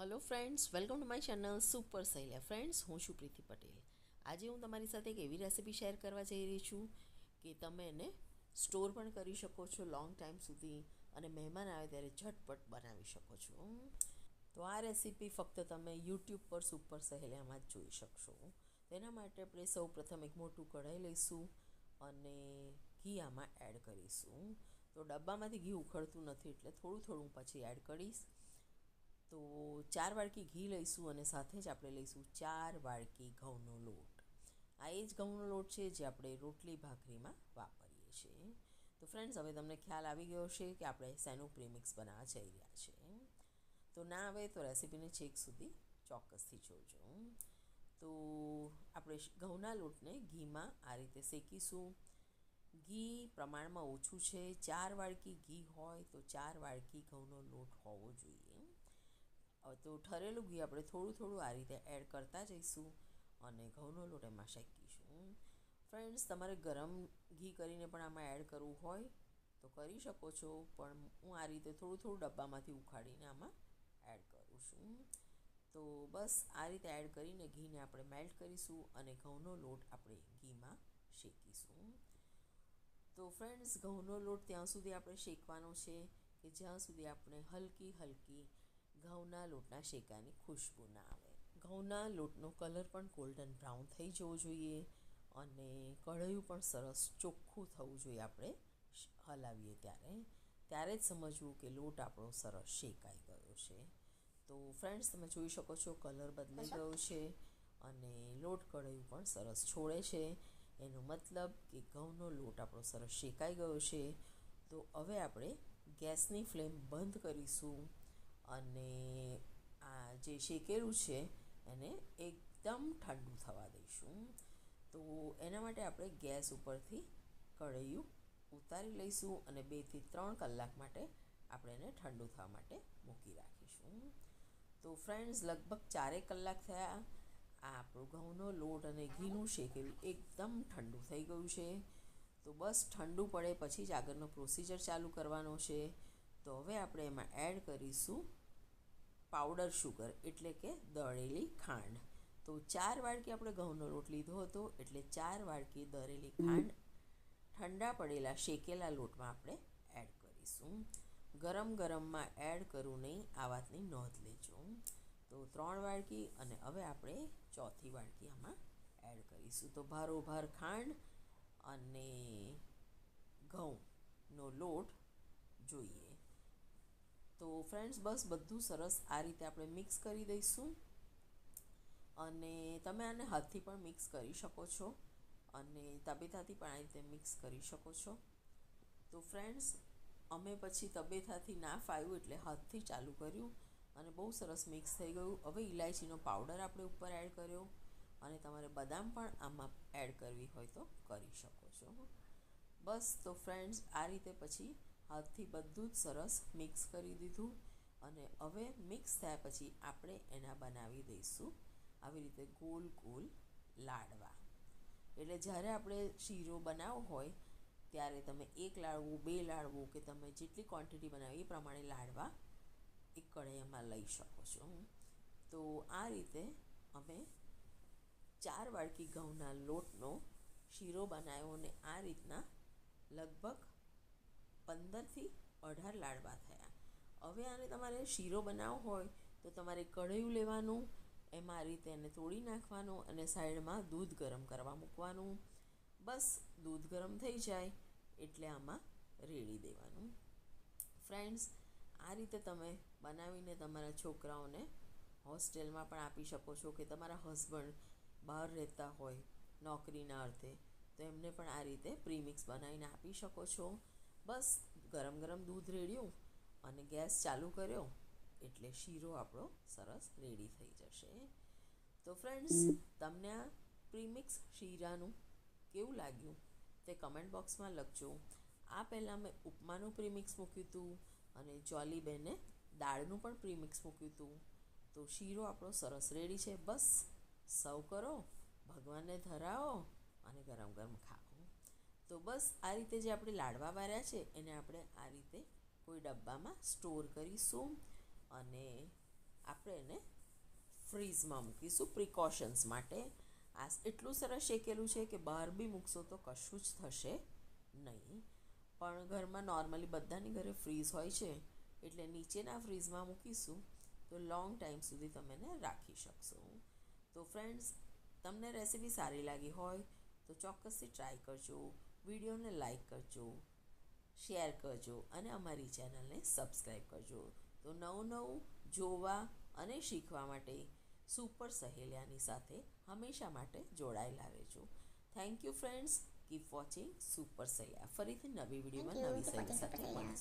Hello friends welcome to my channel super સૈલ્યા friends હું છું પ્રીતિ પટેલ. આજે હું તમારી સાથે એક એવી રેસીપી શેર કરવા જઈ રહી છું કે તમે એને સ્ટોર પણ કરી શકો છો લોંગ ટાઈમ સુધી અને મહેમાન આવે ત્યારે ઝટપટ બનાવી શકો છો. તો આ રેસીપી ફક્ત તમે યુટ્યુબ પર સુપર સહેલિયામાં જ જોઈ શકશો. તેના માટે આપણે સૌ પ્રથમ એક મોટું કઢાઈ લઈશું અને ઘી આમાં એડ કરીશું. તો ડબ્બામાંથી ઘી ઉખડતું નથી એટલે થોડું થોડું પછી એડ કરીશ. તો ચાર વાડકી ઘી લઈશું અને સાથે જ આપણે લઈશું ચાર વાડકી ઘઉંનો લોટ. આ એ જ ઘઉંનો લોટ છે જે આપણે રોટલી ભાખરીમાં વાપરીએ છીએ. તો ફ્રેન્ડ્સ હવે તમને ખ્યાલ આવી ગયો છે કે આપણે શેનું પ્રીમિક્સ બનાવવા જઈ રહ્યા છે તો ના આવે તો રેસીપીને છેક સુધી ચોક્કસથી જોજો. તો આપણે ઘઉંના લોટને ઘીમાં આ રીતે શેકીશું. ઘી પ્રમાણમાં ઓછું છે. ચાર વાડકી ઘી હોય તો ચાર વાડકી ઘઉંનો લોટ હોવો જોઈએ. તો ઠરેલું ઘી આપણે થોડું થોડું આ રીતે એડ કરતા જઈશું અને ઘઉંનો લોટ એમાં શેકીશું. ફ્રેન્ડ્સ તમારે ગરમ ઘી કરીને પણ આમાં એડ કરવું હોય તો કરી શકો છો, પણ હું આ રીતે થોડું થોડું ડબ્બામાંથી ઉખાડીને આમાં એડ કરું છું. તો બસ આ રીતે એડ કરીને ઘીને આપણે મેલ્ટ કરીશું અને ઘઉંનો લોટ આપણે ઘીમાં શેકીશું. તો ફ્રેન્ડ્સ ઘઉંનો લોટ ત્યાં સુધી આપણે શેકવાનો છે કે જ્યાં સુધી આપણે હલકી હલકી ઘઉંના લોટના શેકાની ખુશ્બુ ના આવે. ઘઉંના લોટનો કલર પણ ગોલ્ડન બ્રાઉન થઈ જવો જોઈએ અને કઢાયું પણ સરસ ચોખ્ખું થવું જોઈએ આપણે હલાવીએ ત્યારે. ત્યારે જ સમજવું કે લોટ આપણો સરસ શેકાઈ ગયો છે. તો ફ્રેન્ડ્સ તમે જોઈ શકો છો કલર બદલાઈ ગયો છે અને લોટ કઢાયું પણ સરસ છોડે છે. એનો મતલબ કે ઘઉંનો લોટ આપણો સરસ શેકાઈ ગયો છે. તો હવે આપણે ગેસની ફ્લેમ બંધ કરીશું. અને આ જે શેકેલું છે એને એકદમ ઠંડુ થવા દઈશું. તો એના માટે આપણે ગેસ ઉપરથી કઢૈયું ઉતારી લઈશું અને બેથી ત્રણ કલાક માટે આપણે એને ઠંડુ થવા માટે મૂકી રાખીશું. તો ફ્રેન્ડ્સ, લગભગ ચારેક કલાક થયા. આ આપણું ઘઉંનો લોટ અને ઘીનું શેકેલું એકદમ ઠંડુ થઈ ગયું છે. તો બસ ઠંડુ પડે પછી જ આગળનો પ્રોસીજર ચાલુ કરવાનો છે. તો હવે આપણે એમાં એડ કરીશું પાવડર શુગર એટલે કે દળેલી ખાંડ. તો ચાર વાડકી આપણે ઘઉંનો લોટ લીધો હતો એટલે ચાર વાડકી દળેલી ખાંડ ઠંડા પડેલા શેકેલા લોટમાં આપણે એડ કરીશું. ગરમ ગરમમાં એડ કરું નહીં, આ વાતની નોંધ લેજો. તો ત્રણ વાડકી અને હવે આપણે ચોથી વાડકી આમાં એડ કરીશું. તો ભારોભાર ખાંડ અને ઘઉંનો લોટ જોઈએ. તો ફ્રેન્ડ્સ બસ બધું સરસ આ રીતે આપણે મિક્સ કરી દઈશું. અને તમે આને હાથથી પણ મિક્સ કરી શકો છો. અને તબેથાથી પણ આ રીતે મિક્સ કરી શકો છો. તો ફ્રેન્ડ્સ અમે પછી તબેથાથી ના ફાવ્યું એટલે હાથથી ચાલુ કર્યું અને બહુ સરસ મિક્સ થઈ ગયું. હવે ઇલાયચીનો પાવડર આપણે ઉપર એડ કર્યો અને તમારે બદામ પણ આમાં એડ કરવી હોય તો કરી શકો છો. બસ તો ફ્રેન્ડ્સ આ રીતે પછી હાથથી બધું જ સરસ મિક્સ કરી દીધું અને હવે મિક્સ થયા પછી આપણે એના બનાવી દઈશું આવી રીતે ગોલ ગોલ લાડવા. એટલે જ્યારે આપણે શીરો બનાવવો હોય ત્યારે તમે એક લાડવું, બે લાડવું કે તમે જેટલી ક્વોન્ટિટી બનાવી એ પ્રમાણે લાડવા એક કઢાઈમાં લઈ શકો છો. તો આ રીતે અમે ચાર વાડકી ઘઉંના લોટનો શીરો બનાવ્યો અને આ રીતના લગભગ પંદરથી અઢાર લાડવા થયા. હવે આને તમારે શીરો બનાવવો હોય તો તમારે કઢયું લેવાનું, એમાં રીતે એને તોડી નાખવાનું અને સાઈડમાં દૂધ ગરમ કરવા મૂકવાનું. બસ, દૂધ ગરમ થઈ જાય એટલે આમાં રેડી દેવાનું. ફ્રેન્ડ્સ, આ રીતે તમે બનાવીને તમારા છોકરાઓને હોસ્ટેલમાં પણ આપી શકો છો કે તમારા હસબન્ડ બહાર રહેતા હોય નોકરીના અર્થે, તો એમને પણ આ રીતે પ્રીમિક્સ બનાવીને આપી શકો છો. બસ ગરમ ગરમ દૂધ રેડ્યું અને ગેસ ચાલુ કર્યો એટલે શીરો આપણો સરસ રેડી થઈ જશે. તો ફ્રેન્ડ્સ તમને આ પ્રીમિક્સ શીરાનું કેવું લાગ્યું? તે કમેન્ટ બોક્સમાં લખજો. આ પહેલાં મેં ઉપમાનું પ્રીમિક્સ મૂક્યું હતું અને જોલીબેને દાળનું પણ પ્રીમિક્સ મૂક્યું હતું. તો શીરો આપણો સરસ રેડી છે. બસ, સર્વ કરો, ભગવાનને ધરાવો અને ગરમ ગરમ ખાઓ. તો બસ આ રીતે જે આપણે લાડવા વાર્યા છે, એને આપણે આ રીતે કોઈ ડબ્બામાં સ્ટોર કરીશું અને આપણે એને ફ્રીઝમાં મૂકીશું પ્રિકોશન્સ માટે. આ એટલું સરસ શેકેલું છે કે બહાર બી મૂકશો તો કશું જ થશે નહીં. પણ ઘરમાં નોર્મલી બધાની ઘરે ફ્રીઝ હોય છે, એટલે નીચેના ફ્રીઝમાં મૂકીશું તો લોંગ ટાઈમ સુધી તમે એને રાખી શકશો. તો ફ્રેન્ડ્સ તમને રેસીપી સારી લાગી હોય તો ચોક્કસથી ટ્રાય કરજો. વિડીયોને લાઇક કરજો શેર કરજો અને અમારી ચેનલને સબસ્ક્રાઈબ કરજો. તો નવું નવું જોવા અને શીખવા માટે સુપર સહેલિયાની સાથે હંમેશા માટે જોડાયેલા રહેજો. Thank you friends keep watching super સહેલિયા ફરીથી નવી વિડીયોમાં નવી સહેલી સાથે મળીશું.